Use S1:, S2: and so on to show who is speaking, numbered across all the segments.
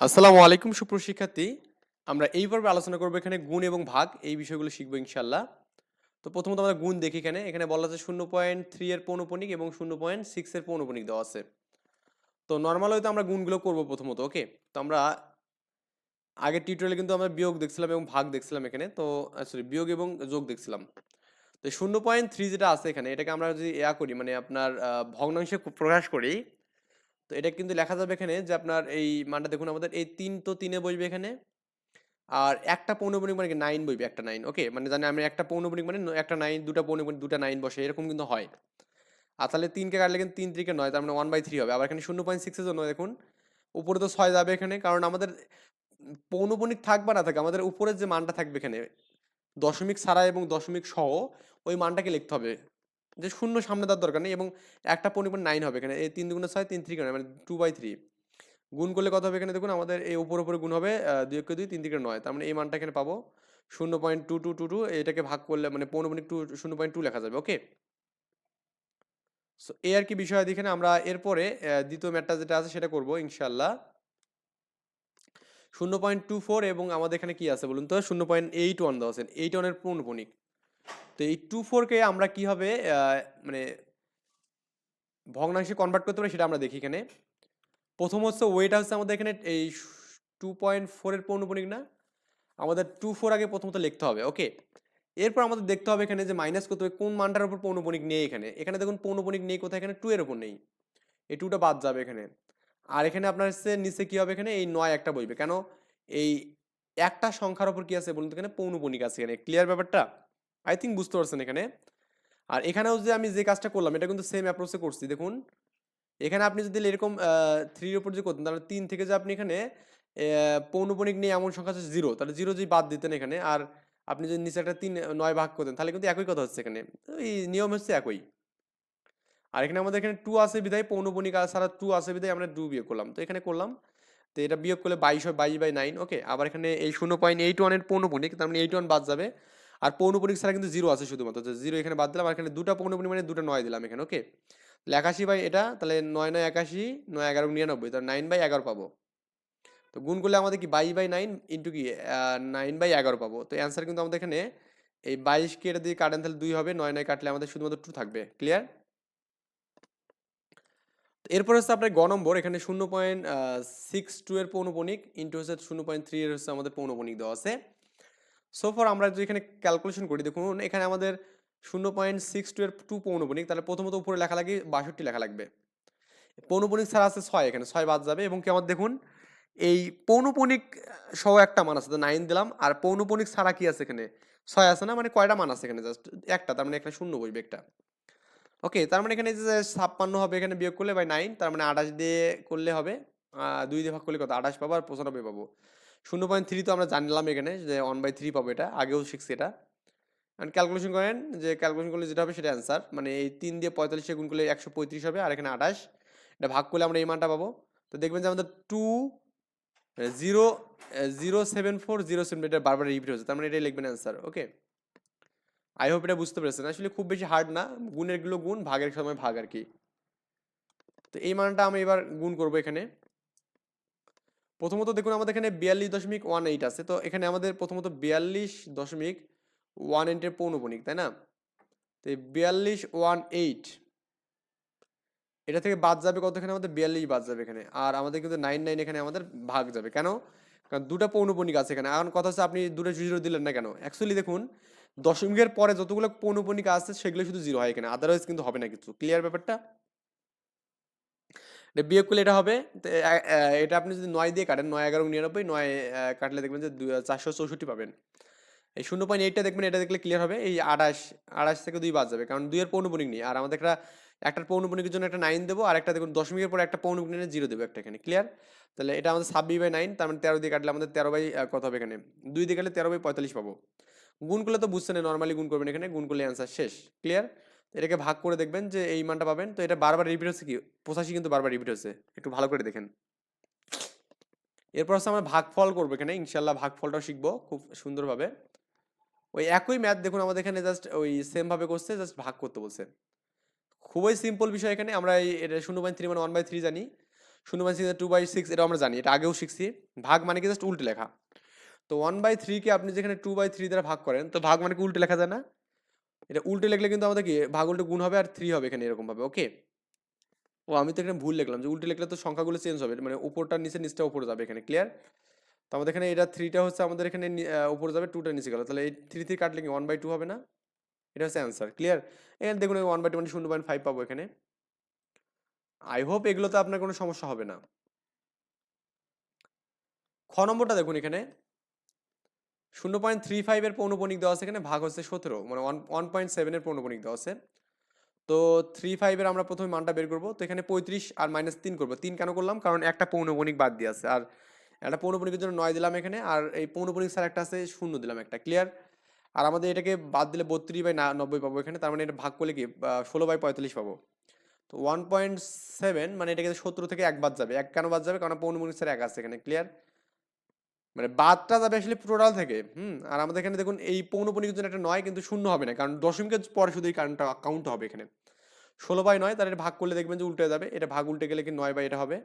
S1: আসসালামু আলাইকুম সুপ্রশিক্ষার্থী আমরা এই পর্বে আলোচনা করব এখানে গুণ এবং ভাগ। এই বিষয়গুলো শিখব ইনশাল্লাহ তো প্রথমত আমরা গুণ দেখি এখানে। এখানে বলা আছে শূন্য পয়েন্ট থ্রি এর পৌনপনিক এবং শূন্য পয়েন্ট সিক্স এর পৌনপনিক দেওয়া আছে। তো নর্মাল হয়তো আমরা গুণগুলো করব প্রথমত, ওকে? তো আমরা আগের টিউটোরিয়ালে কিন্তু আমরা বিয়োগ দেখছিলাম এবং ভাগ দেখছিলাম এখানে। তো সরি বিয়োগ এবং যোগ দেখছিলাম। তো শূন্য পয়েন্ট থ্রি যেটা আছে এখানে, এটাকে আমরা যদি ইয়া করি মানে আপনার ভগ্নাংশে প্রকাশ করি তো এটা কিন্তু লেখা যাবে এখানে যে আপনার এই মানটা দেখুন আমাদের, এই তিন তো তিনে বসবে এখানে, আর একটা পৌনপণিক মানে নাইন বইবে একটা নাইন ওকে মানে জানি আমি একটা পৌনপণিক মানে একটা নাইন দুটা পৌনপণিক দুটা নাইন বসে, এরকম কিন্তু হয়। আর তাহলে তিনকে কাটলে কিন্তু তিন তিরিকে নয়, তার মানে ওয়ান বাই থ্রি হবে। আবার এখানে শূন্য পয়েন্ট সিক্সের জন্য দেখুন, উপরে তো ছয় যাবে এখানে, কারণ আমাদের পৌনপণিক থাক বা না থাকে, আমাদের উপরের যে মানটা থাকবে এখানে, দশমিক ছাড়া এবং দশমিক সহ, ওই মানটাকে লিখতে হবে। যে শূন্য সামনে দেওয়ার দরকার নেই এবং একটা পরিমাণ নাইন হবে। এখানে এই তিন দুগুণে ছয়, তিন থ্রি কেন? মানে টু বাই থ্রি গুণ করলে কত হবে এখানে? দেখুন আমাদের এই উপর উপরে গুণ হবে দুই একে দুই, তিন থেকে নয়। তার মানে এই মানটা এখানে পাবো। শূন্য point two two two two এটাকে ভাগ করলে মানে পনেরো পৌনপনিক টু শূন্য পয়েন্ট টু লেখা যাবে ওকে সো এই আর কি বিষয় এখানে। আমরা এরপরে দ্বিতীয় ম্যাটটা যেটা আছে সেটা করব ইনশাল্লাহ শূন্য পয়েন্ট টু ফোর এবং আমাদের এখানে কি আছে বলুন তো? শূন্য পয়েন্ট এইট ওয়ান দেওয়া আছে। এইট ওয়ানের পৌনপনিক তো এই টু ফোরকে আমরা কীভাবে মানে ভগ্নাংশে কনভার্ট করতে পারি সেটা আমরা দেখি এখানে। প্রথম হচ্ছে ওয়েটা হচ্ছে আমাদের এখানে এই টু পয়েন্ট ফোরের পৌনপনিক না আমাদের টু ফোর আগে প্রথমত লিখতে হবে ওকে এরপর আমাদের দেখতে হবে এখানে যে মাইনাস করতে হবে কোন মানটার উপর পৌনপনিক নেই এখানে। এখানে দেখুন পৌনপনিক নেই, কোথায় এখানে টু এর উপর নেই। এই টুটা বাদ যাবে এখানে। আর এখানে আপনার হচ্ছে নিচে কী হবে এখানে? এই নয় একটা বইবে। কেন? এই একটা সংখ্যার উপর কী আছে বলুন তো এখানে? পৌনপনিক আছে এখানে। ক্লিয়ার ব্যাপারটা? আই থিঙ্ক বুঝতে পারছেন এখানে। আর এখানেও যে আমি যে কাজটা করলাম, এটা কিন্তু সেম অ্যাপ্রোচে করছি, দেখুন। এখানে আপনি যদি এরকম থ্রির ওপর যে করতেন, তাহলে তিন থেকে যে আপনি এখানে পৌনপণিক নিয়ে এমন সংখ্যা হচ্ছে জিরো তাহলে জিরো যদি বাদ দিতেন এখানে, আর আপনি যদি নিচে একটা তিন, নয় ভাগ করতেন, তাহলে কিন্তু একই কথা হচ্ছে এখানে। এই নিয়ম হচ্ছে একই। আর এখানে আমাদের এখানে টু আছে বিধায় পৌনপণিক আর ছাড়া টু আছে বিধায় আমরা টু বিয়োগ করলাম। তো এখানে করলাম, তো এটা বিয়োগ করলে বাইশ হয়, বাইশ বাই নাইন ওকে আবার এখানে এই শূন্য পয়েন্ট এইট ওয়ানের পৌনপণিক তার মানে এইট ওয়ান বাদ যাবে। আর পৌনপণিক ছাড়া কিন্তু জিরো আছে শুধুমাত্র। জিরো এখানে বাদ দিলাম, আর এখানে দুটা পৌনপণিক মানে দুটো নয় দিলাম এখানে ওকে তাহলে একাশি বাই এটা, তাহলে নয় নয় একাশি, নয় এগারো নিরানব্বই, তাহলে নাইন বাই এগারো পাবো। তো গুণ করলে আমাদের কি বাইশ বাই নাইন ইন্টু কি নাইন বাই এগারো পাবো। তো অ্যান্সার কিন্তু আমাদের এখানে এই বাইশকে এটা দিয়ে কাটেন, তাহলে দুই হবে, নয় নয় কাটলে আমাদের শুধুমাত্র টু থাকবে। ক্লিয়ার এরপর হচ্ছে আপনার গ নম্বর, এখানে শূন্য পয়েন্ট সিক্স টু এর পৌনপনিক ইন্টু হচ্ছে শূন্য পয়েন্ট থ্রি এর হচ্ছে আমাদের পৌনপনিক দেওয়া আছে। সো ফর আমরা যদি এখানে ক্যালকুলেশন করি, দেখুন এখানে আমাদের শূন্য পয়েন্ট সিক্স টু এর টু পৌনপনিক, তাহলে প্রথমত উপরে লেখা লাগে বাষট্টি লেখা লাগবে। পৌনপনিক ছাড়া আছে ছয়, এখানে ছয় বাদ যাবে এবং কি আমার দেখুন, এই পৌনপনিক সহ একটা মান আছে নাইন দিলাম, আর পৌনপনিক ছাড়া কি আছে এখানে? ছয় আছে না? মানে কয়টা মান আছে এখানে? জাস্ট একটা, তার মানে এখানে শূন্য বইবে একটা। ওকে তার মানে এখানে যে ছাপ্পান্ন হবে এখানে বিয়োগ করলে বাই নাইন তার মানে আঠাশ দিয়ে করলে হবে দুই দিয়ে ভাগ করলে কত? আঠাশ পাবো আর পঁচানব্বই পাবো। শূন্য পয়েন্ট থ্রি তো আমরা জানলাম এখানে যে ওয়ান বাই থ্রি পাবো এটা, আগেও শিখছি এটা। অ্যান্ড ক্যালকুলেশন করেন যে ক্যালকুলেশন করলে যেটা হবে সেটা অ্যান্সার মানে এই তিন দিয়ে পঁয়তাল্লিশে গুণ করলে একশো পঁয়ত্রিশ হবে আর এখানে আঠাশ। এটা ভাগ করলে আমরা এই মানটা পাবো। তো দেখবেন যে আমাদের two zero zero seven four zero seven এটা বারবার রিপিট হচ্ছে তার মানে এটাই লিখবেন অ্যান্সার ওকে আই হোপ এটা বুঝতে পেরেছেন। আসলে খুব বেশি হার্ড না, গুণেরগুলো গুণ, ভাগের সময় ভাগ আর কি। তো এই মানটা আমি এবার গুণ করব এখানে। প্রথমত দেখুন, আমাদের এখানে বিয়াল্লিশ দশমিক ওয়ান এইট আছে। তো এখানে আমাদের প্রথমত বিয়াল্লিশ দশমিক ওয়ান এইটের পৌনপনিক, তাই না? তো এই বিয়াল্লিশ ওয়ান এইট এটা থেকে বাদ যাবে কত এখানে আমাদের বিয়াল্লিশ বাদ যাবে এখানে। আর আমাদের কিন্তু নাইন নাইন এখানে আমাদের ভাগ যাবে। কেন? কারণ দুটা পৌনপনিক আছে এখানে। এখন কথা হচ্ছে আপনি দুটো জিরো দিলেন না কেন? অ্যাকচুয়ালি দেখুন, দশমিকের পরে যতগুলো পৌনপনিক আছে, সেগুলো শুধু জিরো হয় এখানে। আদারওয়াইজ কিন্তু হবে না কিছু। ক্লিয়ার ব্যাপারটা? বিয়োগ করলে এটা হবে? এটা আপনি যদি নয় দিয়ে কাটেন, নয়, এগারো, নিরানব্বই, নয় কাটলে দেখবেন যে চারশো চৌষট্টি পাবেন। এই শূন্য পয়েন্ট এইটটা দেখবেন, এটা দেখলে ক্লিয়ার হবে। এই আঠাশ আঠাশ থেকে দুই বাদ যাবে, কারণ দুইয়ের পৌনপনিক নেই। আর আমাদের একটা একটা পৌনপনিকের জন্য একটা নাইন দেবো আর একটা দেখুন, দশমিকের পরে একটা পৌনপনিক জিরো দেবো একটা এখানে ক্লিয়ার তাহলে এটা আমাদের ছাব্বিশ বাই নাইন তার মানে তেরো দিয়ে কাটলে আমাদের তেরো বাই কত হবে এখানে? দুই দিয়ে কাটলে তেরো বাই পঁয়তাল্লিশ পাবো। গুণ করলে তো বুঝছেন নর্মালি গুণ করবেন এখানে, গুণ করলে অ্যান্সার শেষ ক্লিয়ার এটাকে ভাগ করে দেখবেন যে এই মানটা পাবেন। তো এটা বারবার রিপিট হচ্ছে কি? পঁচাশি কিন্তু বারবার রিপিট হচ্ছে। একটু ভালো করে দেখেন। এরপর হচ্ছে আমরা ভাগফল করব এখানে। ইনশাল্লাহ ভাগফলটাও শিখব খুব সুন্দরভাবে। ওই একই ম্যাথ দেখুন আমাদের এখানে জাস্ট ওই সেমভাবে করছে জাস্ট ভাগ করতে বলছে। খুবই সিম্পল বিষয় এখানে। আমরা এটা শূন্য পয়েন্ট থ্রি মানে ওয়ান বাই থ্রি জানি। শূন্য by six two by six এটা আমরা জানি। এটা আগেও শিখছি। ভাগ মানে কি? জাস্ট উল্টে লেখা। তো ওয়ান বাই থ্রিকে আপনি যেখানে টু বাই থ্রি দ্বারা ভাগ করেন, তো ভাগ মানে কি? উল্টে লেখা যায় না? এটা উল্টে লিখলে কিন্তু আমাদের কি, ভাগ উল্টে গুণ হবে আর থ্রি হবে এখানে এরকমভাবে ওকে ও আমি তো এখানে ভুল লিখলাম, যে উল্টে লিখলে তো সংখ্যাগুলো চেঞ্জ হবে মানে উপরটা নিচে নিচটা উপরে যাবে এখানে ক্লিয়ার তো আমাদের এখানে এটা থ্রিটা হচ্ছে আমাদের এখানে উপরে যাবে টুটা নিচে গেল, তাহলে এই থ্রি থ্রি কাটলে কি ওয়ান বাই টু হবে না? এটা হচ্ছে অ্যান্সার ক্লিয়ার এখানে দেখুন ওয়ান বাই টু মানে শূন্য পয়েন্ট ফাইভ পাবো এখানে। আই হোপ এগুলোতে আপনার কোনো সমস্যা হবে না। খ নম্বরটা দেখুন এখানে। শূন্য পয়েন্ট থ্রি ফাইভের পৌনপণিক দেওয়া আছে এখানে, ভাগ হচ্ছে সতেরো মানে ওয়ান ওয়ান পয়েন্ট সেভেনের পৌনপণিক দেওয়া আছে। তো থ্রি ফাইভের আমরা প্রথমে মানটা বের করব, তো এখানে পঁয়ত্রিশ আর মাইনাস তিন করব। তিন কেন করলাম? কারণ একটা পৌনপণিক বাদ দিয়ে আছে। আর একটা পৌনপণিকের জন্য নয় দিলাম এখানে, আর এই পৌনপণিক স্যার একটা আছে শূন্য দিলাম একটা ক্লিয়ার আর আমাদের এটাকে বাদ দিলে বত্রিশ বাই নব্বই পাবো এখানে, তার মানে এটা ভাগ করলে কি ষোলো বাই পঁয়তাল্লিশ পাবো। তো ওয়ান পয়েন্ট সেভেন মানে এটাকে সতেরো থেকে এক বাদ যাবে। এক কেন বাদ যাবে? কারণ পৌনপণিক স্যার এক আছে এখানে ক্লিয়ার মানে বাদটা যাবে আসলে টোটাল থেকে। হুম, আর আমাদের এখানে দেখুন, এই পৌনপণিকের জন্য একটা নয়, কিন্তু শূন্য হবে না, কারণ দশমিকের পরে শুধু এই কারণটা কাউন্ট হবে এখানে। ষোলো বাই নয় তার ভাগ করলে দেখবেন যে উল্টে যাবে, এটা ভাগ উল্টে গেলে কি নয় বাই এটা হবে।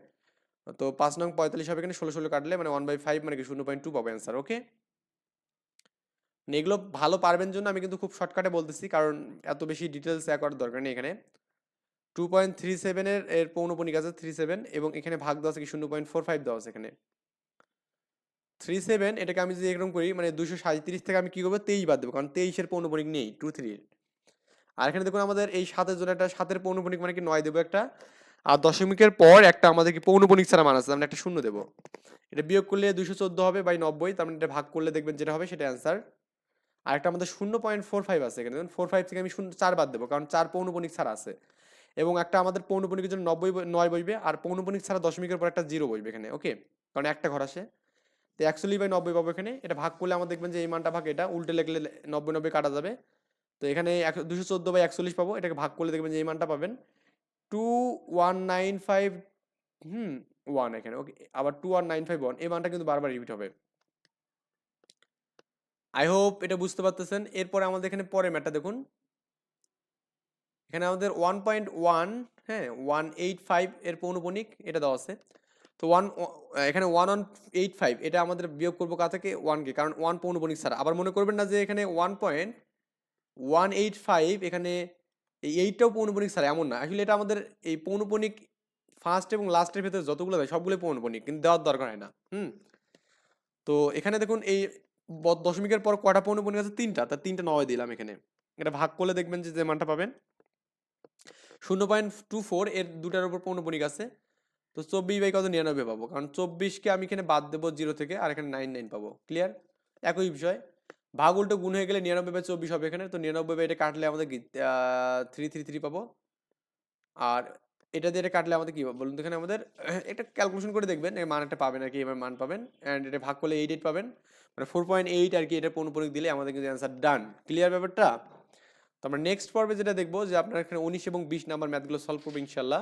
S1: তো পাঁচ নং পঁয়তাল্লিশ হবে এখানে, ষোলো ষোলো কাটলে মানে ওয়ান বাই ফাইভ মানে কি শূন্য পয়েন্ট টু পাবো অ্যান্সার ওকে এগুলো ভালো পারবেন জন্য আমি কিন্তু খুব শর্টকাটে বলতেছি, কারণ এত বেশি ডিটেলস দেওয়া করার দরকার নেই এখানে। টু পয়েন্ট থ্রি সেভেনের এর পৌনপণিক আছে থ্রি সেভেন এবং এখানে ভাগ দেওয়া আছে কি শূন্য পয়েন্ট ফোর ফাইভ দেওয়া আছে এখানে। থ্রি সেভেন, এটাকে আমি যদি এরকম করি মানে দুশো সাঁত্রিশ থেকে আমি কী করব? তেইশ বাদ দেবো, কারণ তেইশের পৌনপণিক নেই টু থ্রির আর এখানে দেখুন আমাদের এই সাতের জন্য একটা, সাতের পৌনপণিক মানে কি নয় দেবো একটা, আর দশমিকের পর একটা আমাদের কি পৌনপণিক ছাড়া মান আছে আমরা একটা শূন্য দেবো। এটা বিয়োগ করলে দুশো চোদ্দ হবে বাই নব্বই, তার মানে এটা ভাগ করলে দেখবেন যেটা হবে সেটা অ্যান্সার আর একটা আমাদের শূন্য পয়েন্ট ফোর ফাইভ আছে এখানে দেখুন ফোর ফাইভ থেকে আমি শূন্য, চার বাদ দেবো, কারণ চার পৌনপণিক ছাড়া আছে। এবং একটা আমাদের পৌনপণিকের জন্য নব্বই নয় বসবে, আর পৌনপণিক ছাড়া দশমিকের পর একটা জিরো বসবে এখানে ওকে কারণ একটা ঘর আসে। তো একচল্লিশ বাই নব্বই পাবো এখানে। এটা ভাগ করলে আমরা দেখবেন যে এই মানটা ভাগ, এটা উল্টে লিখলে নব্বই নব্বই কাটা যাবে। তো এখানে এক, দুশো চোদ্দ বাই একচল্লিশ পাবো। এটাকে ভাগ করলে দেখবেন যে এই মানটা পাবেন। Two one nine five hmm one এখানে ওকে আবার two one nine five one এই মানটা কিন্তু বারবার রিপিট হবে। আই হোপ এটা বুঝতে পারতেছেন। এরপরে আমাদের এখানে পরের ম্যাটটা দেখুন। এখানে আমাদের ওয়ান পয়েন্ট ওয়ান হ্যাঁ ওয়ান এইট ফাইভ এর পৌনপণিক এটা দেওয়া আছে। তো ওয়ান এখানে ওয়ান ওয়ান এইট ফাইভ এটা আমাদের বিয়োগ করব কা থেকে? ওয়ানকে কারণ ওয়ান পৌনপণিক ছাড়া। আবার মনে করবেন না যে এখানে one point one eight five এখানে এই এইটটাও পৌনপণিক ছাড়া, এমন না। আসলে এটা আমাদের এই পৌনপণিক ফার্স্ট এবং লাস্টের ভেতরে যতগুলো দেয় সবগুলো পৌনপণিক কিন্তু দেওয়ার দরকার হয় না। হুম? তো এখানে দেখুন এই দশমিকের পর কটা পৌনপণিক আছে? তিনটা। তার তিনটা নয় দিলাম এখানে। এটা ভাগ করলে দেখবেন যে যে মানটা পাবেন। শূন্য পয়েন্ট টু ফোর এর দুটার উপর পৌনপণিক আছে। তো চব্বিশ বাই কত? নিরানব্বই পাবো। কারণ চব্বিশকে আমি এখানে বাদ দেবো জিরো থেকে, আর এখানে নাইন নাইন পাবো। ক্লিয়ার একই বিষয়। ভাগ উল্টো গুণ হয়ে গেলে নিরানব্বই বাই চব্বিশ হবে এখানে, তো নিরানব্বই বাই এটা কাটলে আমাদের থ্রি থ্রি থ্রি পাবো। আর এটা দিয়ে এটা কাটলে আমাদের কী? বলুন তো এখানে আমাদের? এটা ক্যালকুলেশন করে দেখবেন, এর মান একটা পাবেন আর কি, এবার মান পাবেন। অ্যান্ড এটা ভাগ করলে এইট এইট পাবেন। মানে ফোর পয়েন্ট এইট আর কি এটা পৌনপণিক দিলে আমাদের কিন্তু অ্যান্সার ডান ক্লিয়ার ব্যাপারটা? তো আমরা নেক্সট পর্বে যেটা দেখব যে আপনার এখানে উনিশ এবং বিশ নাম্বার ম্যাথগুলো সলভ করব ইনশাল্লাহ